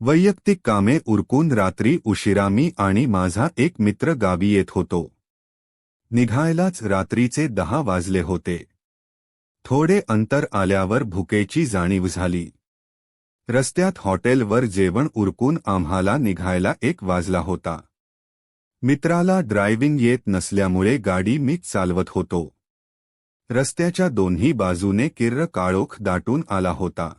वैयक्तिक कामे उरकून रात्री उशिरा मी आणि माझा एक मित्र गावी येत होतो. निघायलाच रात्रीचे दहा वाजले होते. थोडे अंतर आल्यावर भुकेची जाणीव झाली. रस्त्यात हॉटेलवर जेवण उरकून आम्हाला निघायला एक वाजला होता. मित्राला ड्रायव्हिंग येत नसल्यामुळे गाडी मीच चालवत होतो. रस्त्याच्या दोन्ही बाजूने किर्र काळोख दाटून आला होता.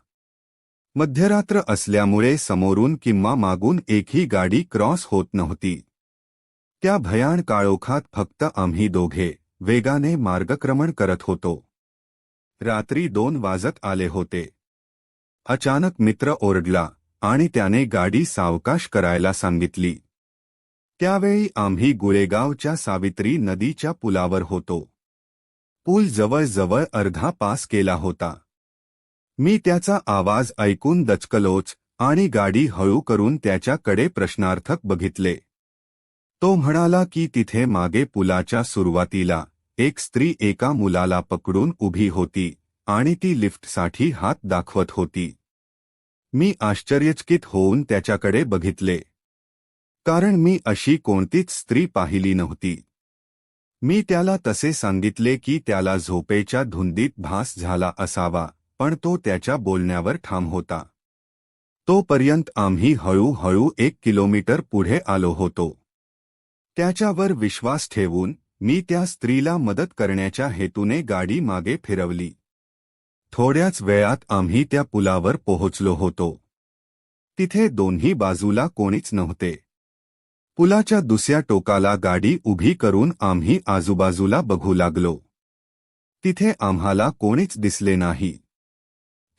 मध्यरात्र असल्यामुळे समोरून किंवा मागून एकही गाडी क्रॉस होत नव्हती. त्या भयाण काळोखात फक्त आम्ही दोघे वेगाने मार्गक्रमण करत होतो. रात्री दोन वाजत आले होते. अचानक मित्र ओरडला आणि त्याने गाडी सावकाश करायला सांगितली. त्यावेळी आम्ही गुळेगावच्या सावित्री नदीच्या पुलावर होतो. पूल जवळजवळ अर्धा पास केला होता. मी त्याचा आवाज ऐकून दचकलोच आणि गाडी हळू करून त्याच्याकडे प्रश्नार्थक बघितले. तो म्हणाला की तिथे मागे पुलाच्या सुरुवातीला एक स्त्री एका मुलाला पकडून उभी होती आणि ती लिफ्टसाठी हात दाखवत होती. मी आश्चर्यचकित होऊन त्याच्याकडे बघितले. कारण मी अशी कोणतीच स्त्री पाहिली नव्हती. मी त्याला तसे सांगितले की त्याला झोपेच्या धुंदीत भास झाला असावा. पण तो त्याच्या बोलण्यावर ठाम होता. तोपर्यंत आम्ही हळूहळू एक किलोमीटर पुढे आलो होतो. त्याच्यावर विश्वास ठेवून मी त्या स्त्रीला मदत करण्याच्या हेतूने गाडी मागे फिरवली. थोड्याच वेळात आम्ही त्या पुलावर पोहोचलो होतो. तिथे दोन्ही बाजूला कोणीच नव्हते. पुलाच्या दुसऱ्या टोकाला गाडी उभी करून आम्ही आजूबाजूला बघू लागलो. तिथे आम्हाला कोणीच दिसले नाही.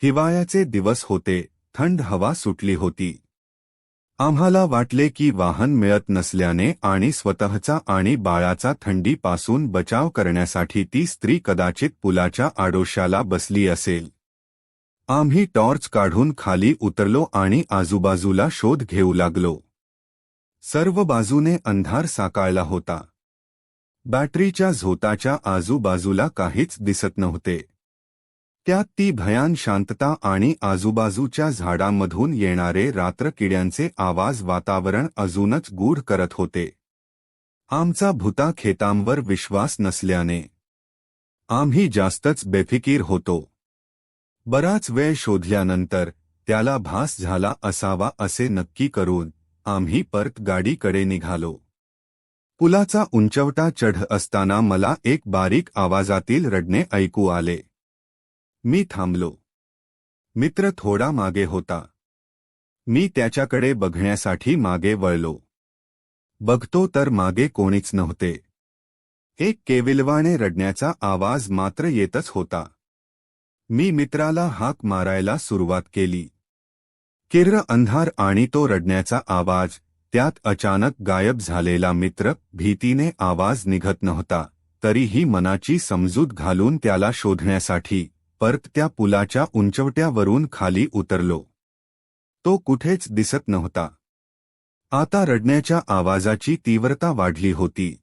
हिवाळ्याचे दिवस होते थंड हवा सुटली होती. आम्हाला वाटले की वाहन मिळत नसल्याने आणि स्वतःचा आणि बाळाचा थंडीपासून बचाव करण्यासाठी ती स्त्री कदाचित पुलाच्या आडोशाला बसली असेल. आम्ही टॉर्च काढून खाली उतरलो आणि आजूबाजूला शोध घेऊ लागलो. सर्व बाजूने अंधार साकाळला होता. बॅटरीच्या झोताच्या आजूबाजूला काहीच दिसत नव्हते. त्यात ती भयान शांतता आणि आजूबाजूच्या झाडांमधून येणारे रात्रकिड्यांचे आवाज वातावरण अजूनच गूढ करत होते. आमचा भूता खेतांवर विश्वास नसल्याने आम्ही जास्तच बेफिकीर होतो. बराच वेळ शोधल्यानंतर त्याला भास झाला असावा असे नक्की करून आम्ही परत गाडीकडे निघालो. पुलाचा उंचवटा चढ असताना मला एक बारीक आवाजातील रडणे ऐकू आले. मी थांबलो. मित्र थोडा मागे होता. मी त्याच्याकडे बघण्यासाठी मागे वळलो. बघतो तर मागे कोणीच नव्हते. एक केविलवाने रडण्याचा आवाज मात्र येतच होता. मी मित्राला हाक मारायला सुरुवात केली. किर्र अंधार आणि तो रडण्याचा आवाज त्यात अचानक गायब झालेला मित्र भीतीने आवाज निघत नव्हता तरीही मनाची समजूत घालून त्याला शोधण्यासाठी. परत त्या पुलाच्या उंचवट्यावरून खाली उतरलो. तो कुठेच दिसत नव्हता. आता रडण्याच्या आवाजाची तीव्रता वाढली होती.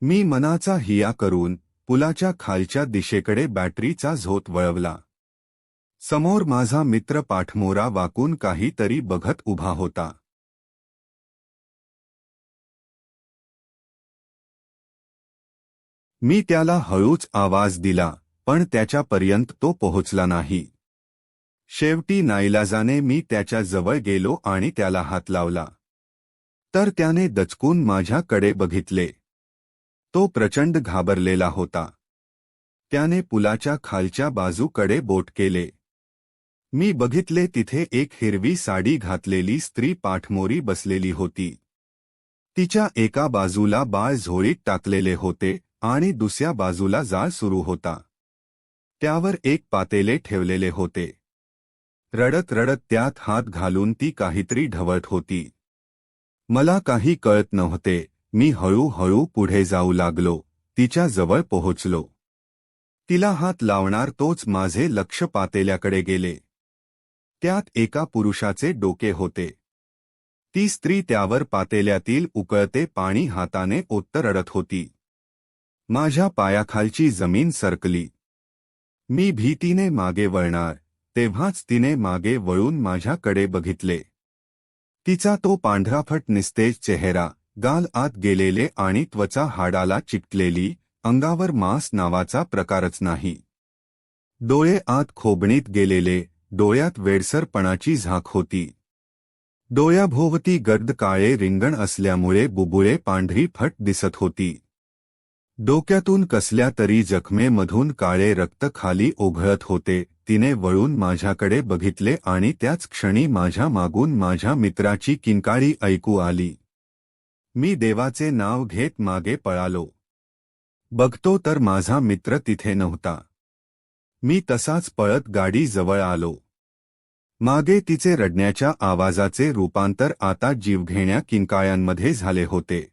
मी मनाचा हिया करून पुलाच्या खालच्या दिशेकडे बॅटरीचा झोत वळवला. समोर माझा मित्र पाठमोरा वाकून काहीतरी बघत उभा होता. मी त्याला हळूच आवाज दिला. पण त्याच्यापर्यंत तो पोहोचला नाही. शेवटी नाईलाजाने मी त्याच्याजवळ गेलो आणि त्याला हात लावला. तर त्याने दचकून माझ्याकडे बघितले. तो प्रचंड घाबरलेला होता. त्याने पुलाच्या खालच्या बाजूकडे बोट केले. मी बघितले तिथे एक हिरवी साडी घातलेली स्त्री पाठमोरी बसलेली होती. तिच्या एका बाजूला बाळ झोळीत टाकलेले होते आणि दुसऱ्या बाजूला जाळ सुरू होता. त्यावर एक पातेले ठेवलेले होते. रडत रडत त्यात हात घालून ती काहीतरी ढवळत होती. मला काही कळत नव्हते. मी हळूहळू पुढे जाऊ लागलो. तिच्या जवळ पोहोचलो. तिला हात लावणार तोच माझे लक्ष पातेल्याकडे गेले. त्यात एका पुरुषाचे डोके होते. ती स्त्री त्यावर पातेल्यातील उकळते पाणी हाताने ओत्त रडत होती. माझ्या पायाखालची जमीन सरकली. मी भीतीने मागे वळणार तेव्हाच तिने मागे वळून माझ्याकडे बघितले. तिचा तो पांढराफट निस्तेज चेहरा गाल आत गेलेले आणि त्वचा हाडाला चिकटलेली अंगावर मांस नावाचा प्रकारच नाही. डोळे आत खोबणीत गेलेले डोळ्यात वेडसरपणाची झाक होती. डोळ्याभोवती गर्द काळे रिंगण असल्यामुळे बुबुळे पांढरी फट दिसत होती. डोक्यातून कसल्या तरी जखमेमधून काळे रक्त खाली ओघळत होते तिने वळून माझ्याकडे बघितले आणि त्याच क्षणी माझ्या मागून माझ्या मित्राची किंकाळी ऐकू आली. मी देवाचे नाव घेत मागे पळालो. बघतो तर माझा मित्र तिथे नव्हता. मी तसाच पळत गाडी जवळ आलो. मागे तिचे रडण्याच्या आवाजाचे रूपांतर आता जीवघेण्या किंकाळ्यांमध्ये झाले होते.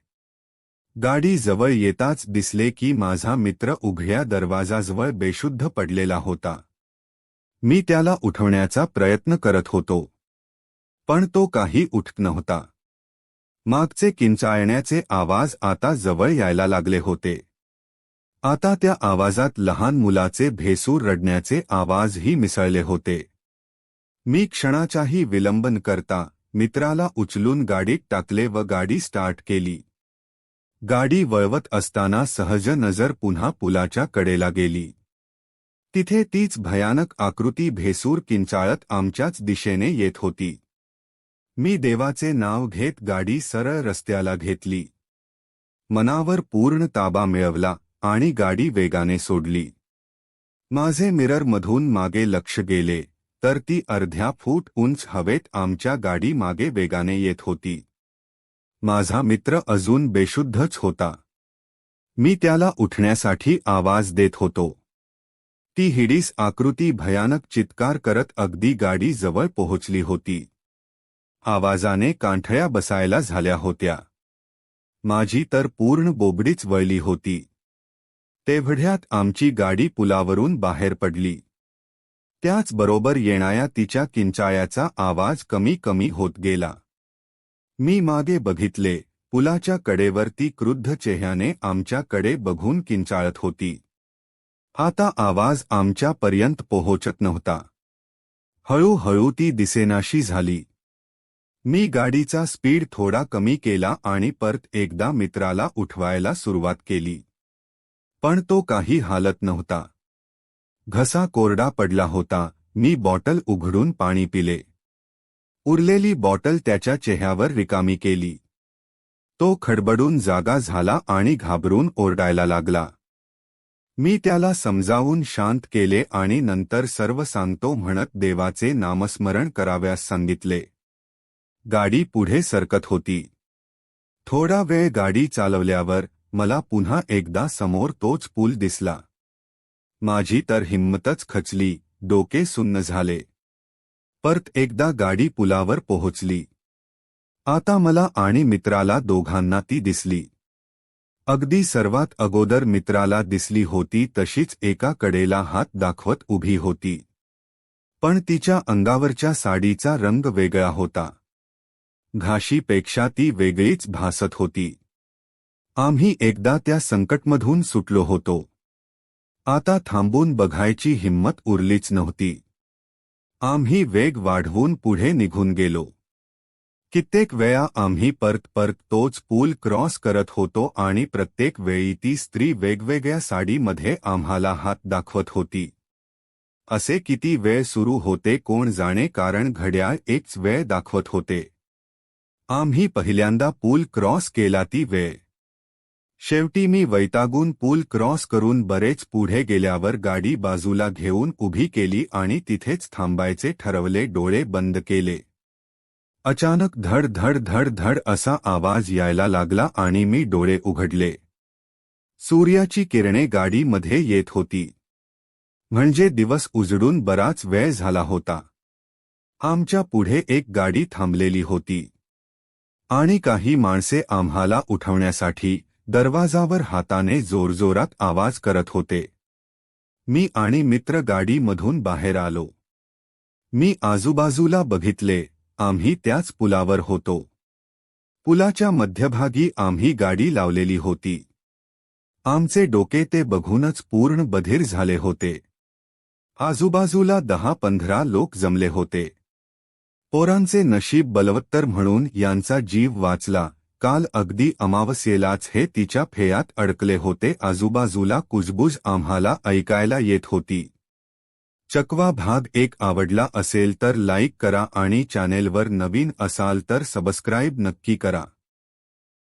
गाडी जवळ येताच दिसले की माझा मित्र उघड्या दरवाजाजवळ बेशुद्ध पडलेला होता. मी त्याला उठवण्याचा प्रयत्न करत होतो. पण तो काही उठत नव्हता. मागचे किंचाळण्याचे आवाज आता जवळ यायला लागले होते. आता त्या आवाजात लहान मुलाचे भेसूर रडण्याचे आवाजही मिसळले होते. मी क्षणाचाही विलंबन करता मित्राला उचलून गाडीत टाकले व गाडी स्टार्ट केली. गाडी वळवत असताना सहज नजर पुन्हा पुलाच्या कडेला गेली. तिथे तीच भयानक आकृती भेसूर किंचाळत आमच्याच दिशेने येत होती. मी देवाचे नाव घेत गाडी सरळ रस्त्याला घेतली. मनावर पूर्ण ताबा मिळवला आणि गाडी वेगाने सोडली. माझे मिररमधून मागे लक्ष गेले तर ती अर्ध्या फूट उंच हवेत आमच्या गाडी मागे वेगाने येत होती. माझा मित्र अजून बेशुद्धच होता. मी त्याला उठण्यासाठी आवाज देत होतो. ती हिडीस आकृती भयानक चित्कार करत अगदी गाडी जवळ पोहोचली होती. आवाजाने कांठळ्या बसायला झाल्या होत्या. माझी तर पूर्ण बोबडीच वळली होती. तेवढ्यात आमची गाडी पुलावरून बाहेर पडली. त्याचबरोबर येणाया तिच्या किंचाळ्याचा आवाज कमी कमी होत गेला. मी मागे बघितले पुलाच्या कडेवरती क्रुद्ध चेह्याने आमच्याकडे बघून किंचाळत होती. आता आवाज आमच्यापर्यंत पोहोचत नव्हता. हळूहळू ती दिसेनाशी झाली. मी गाडीचा स्पीड थोडा कमी केला आणि परत एकदा मित्राला उठवायला सुरुवात केली. पण तो काही हालत नव्हता. घसा कोरडा पडला होता मी बॉटल उघडून पाणी पिले. उरलेली बॉटल त्याच्या चेहऱ्यावर रिकामी केली. तो खडबडून जागा झाला आणि घाबरून ओरडायला लागला. मी त्याला समजावून शांत केले आणि नंतर सर्व सांगतो म्हणत देवाचे नामस्मरण कराव्यास सांगितले. गाडी पुढे सरकत होती. थोडा वेळ गाडी चालवल्यावर मला पुन्हा एकदा समोर तोच पूल दिसला. माझी तर हिंमतच खचली डोके सुन्न झाले. परत एकदा गाडी पुलावर पोहोचली. आता मला आणि मित्राला दोघांना ती दिसली. अगदी सर्वात अगोदर मित्राला दिसली होती तशीच एका कडेला हात दाखवत उभी होती. पण तिच्या अंगावरच्या साडीचा रंग वेगळा होता. घाशीपेक्षा ती वेगळीच भासत होती. आम्ही एकदा त्या संकटमधून सुटलो होतो. आता थांबून बघायची हिंमत उरलीच नव्हती. आम्ही वेग वाढवून पुढे निघून गेलो. कित्येक वेळा आम्ही परत परत तोच पूल क्रॉस करत होतो आणि प्रत्येक वेळी ती स्त्री वेगवेगळ्या साडीमध्ये आम्हाला हात दाखवत होती. असे किती वेळ सुरू होते कोण जाणे कारण घड्याळ एकच वेळ दाखवत होते. आम्ही पहिल्यांदा पूल क्रॉस केला ती वेळ शेवटी मी वैतागून पूल क्रॉस करून बरेच पुढे गेल्यावर गाडी बाजूला घेऊन उभी केली आणि तिथेच थांबायचे ठरवले डोळे बंद केले. अचानक धड धड धड धड असा आवाज यायला लागला आणि मी डोळे उघडले. सूर्याची किरणे गाडीमध्ये येत होती. म्हणजे दिवस उजडून बराच वेळ झाला होता. आमच्या पुढे एक गाडी थांबलेली होती. आणि काही माणसे आम्हाला उठवण्यासाठी दरवाजावर हाताने जोरजोरात आवाज करत होते. मी आणि मित्र गाडीमधून बाहेर आलो. मी आजूबाजूला बघितले आम्ही त्याच पुलावर होतो. पुलाच्या मध्यभागी आम्ही गाडी लावलेली होती. आमचे डोके ते बघूनच पूर्ण बधीर झाले होते. आजूबाजूला दहा पंधरा लोक जमले होते. पोरांचे नशीब बलवत्तर म्हणून यांचा जीव वाचला. काल अगदी अमावस्येलाच हे तिच्या फेयात अडकले होते. आजूबाजूला कुजबुज आम्हाला ऐकायला येत होती. चकवा भाग एक आवडला असेल तर लाईक करा आणि चॅनेलवर नवीन असाल तर सबस्क्राईब नक्की करा.